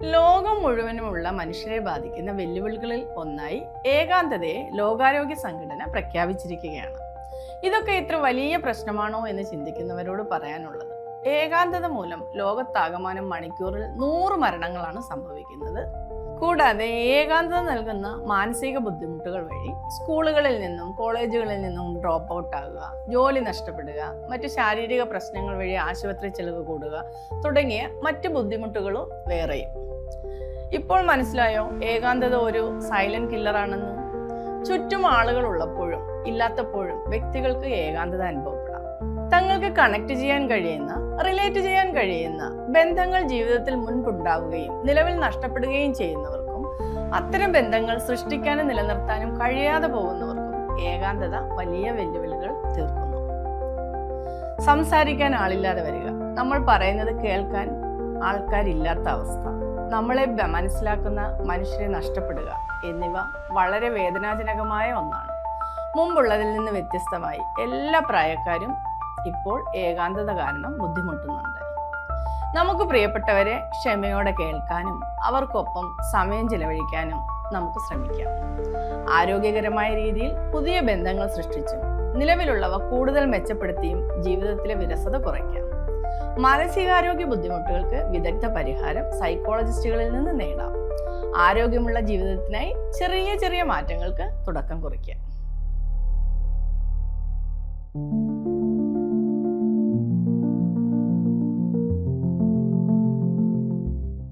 ലോകം മുഴുവനുമുള്ള മനുഷ്യരെ ബാധിക്കുന്ന വെല്ലുവിളികളിൽ ഒന്നായി ഏകാന്തതയെ ലോകാരോഗ്യ സംഘടന പ്രഖ്യാപിച്ചിരിക്കുകയാണ്. ഇതൊക്കെ ഇത്ര വലിയ പ്രശ്നമാണോ എന്ന് ചിന്തിക്കുന്നവരോട് പറയാനുള്ളത്. ഏകാന്തത മൂലം ലോകത്താകമാനം മണിക്കൂറിൽ നൂറ് മരണങ്ങളാണ് സംഭവിക്കുന്നത്. കൂടാതെ ഏകാന്തത നൽകുന്ന മാനസിക ബുദ്ധിമുട്ടുകൾ വഴി സ്കൂളുകളിൽ നിന്നും കോളേജുകളിൽ നിന്നും ഡ്രോപ്പ് ഔട്ട് ആകുക ജോലി നഷ്ടപ്പെടുക മറ്റു ശാരീരിക പ്രശ്നങ്ങൾ വഴി ആശുപത്രി ചെലവ് കൂടുക തുടങ്ങിയ മറ്റു ബുദ്ധിമുട്ടുകളും വേറെയും. ഇപ്പോൾ മനസ്സിലായോ ഏകാന്തത ഒരു സൈലന്റ് കില്ലറാണെന്ന് ചുറ്റും ആളുകൾ ഉള്ളപ്പോഴും ഇല്ലാത്തപ്പോഴും വ്യക്തികൾക്ക് ഏകാന്തത അനുഭവപ്പെടാം. തങ്ങൾക്ക് കണക്ട് ചെയ്യാൻ കഴിയുന്ന റിലേറ്റ് ചെയ്യാൻ കഴിയുന്ന ബന്ധങ്ങൾ ജീവിതത്തിൽ മുൻപുണ്ടാവുകയും നിലവിൽ നഷ്ടപ്പെടുകയും ചെയ്യുന്നവർക്കും അത്തരം ബന്ധങ്ങൾ സൃഷ്ടിക്കാനും നിലനിർത്താനും കഴിയാതെ പോകുന്നവർക്കും ഏകാന്തത വലിയ വെല്ലുവിളികൾ തീർക്കുന്നു. സംസാരിക്കാൻ ആളില്ലാതെ വരിക. നമ്മൾ പറയുന്നത് കേൾക്കാൻ ആൾക്കാരില്ലാത്ത അവസ്ഥ. നമ്മളെ മനസ്സിലാക്കുന്ന മനുഷ്യരെ നഷ്ടപ്പെടുക എന്നിവ വളരെ വേദനാജനകമായ ഒന്നാണ്. മുമ്പുള്ളതിൽ നിന്ന് വ്യത്യസ്തമായി എല്ലാ പ്രായക്കാരും ഇപ്പോൾ ഏകാന്തത കാരണം ബുദ്ധിമുട്ടുന്നുണ്ട്. നമുക്ക് പ്രിയപ്പെട്ടവരെ ക്ഷമയോടെ കേൾക്കാനും അവർക്കൊപ്പം സമയം ചെലവഴിക്കാനും നമുക്ക് ശ്രമിക്കാം. ആരോഗ്യകരമായ രീതിയിൽ പുതിയ ബന്ധങ്ങൾ സൃഷ്ടിച്ചും നിലവിലുള്ളവ കൂടുതൽ മെച്ചപ്പെടുത്തിയും ജീവിതത്തിലെ വിരസത കുറയ്ക്കാം. മാനസികാരോഗ്യ ബുദ്ധിമുട്ടുകൾക്ക് വിദഗ്ധ പരിഹാരം സൈക്കോളജിസ്റ്റുകളിൽ നിന്ന് നേടാം. ആരോഗ്യമുള്ള ജീവിതത്തിനായി ചെറിയ ചെറിയ മാറ്റങ്ങൾക്ക് തുടക്കം കുറിക്കാം.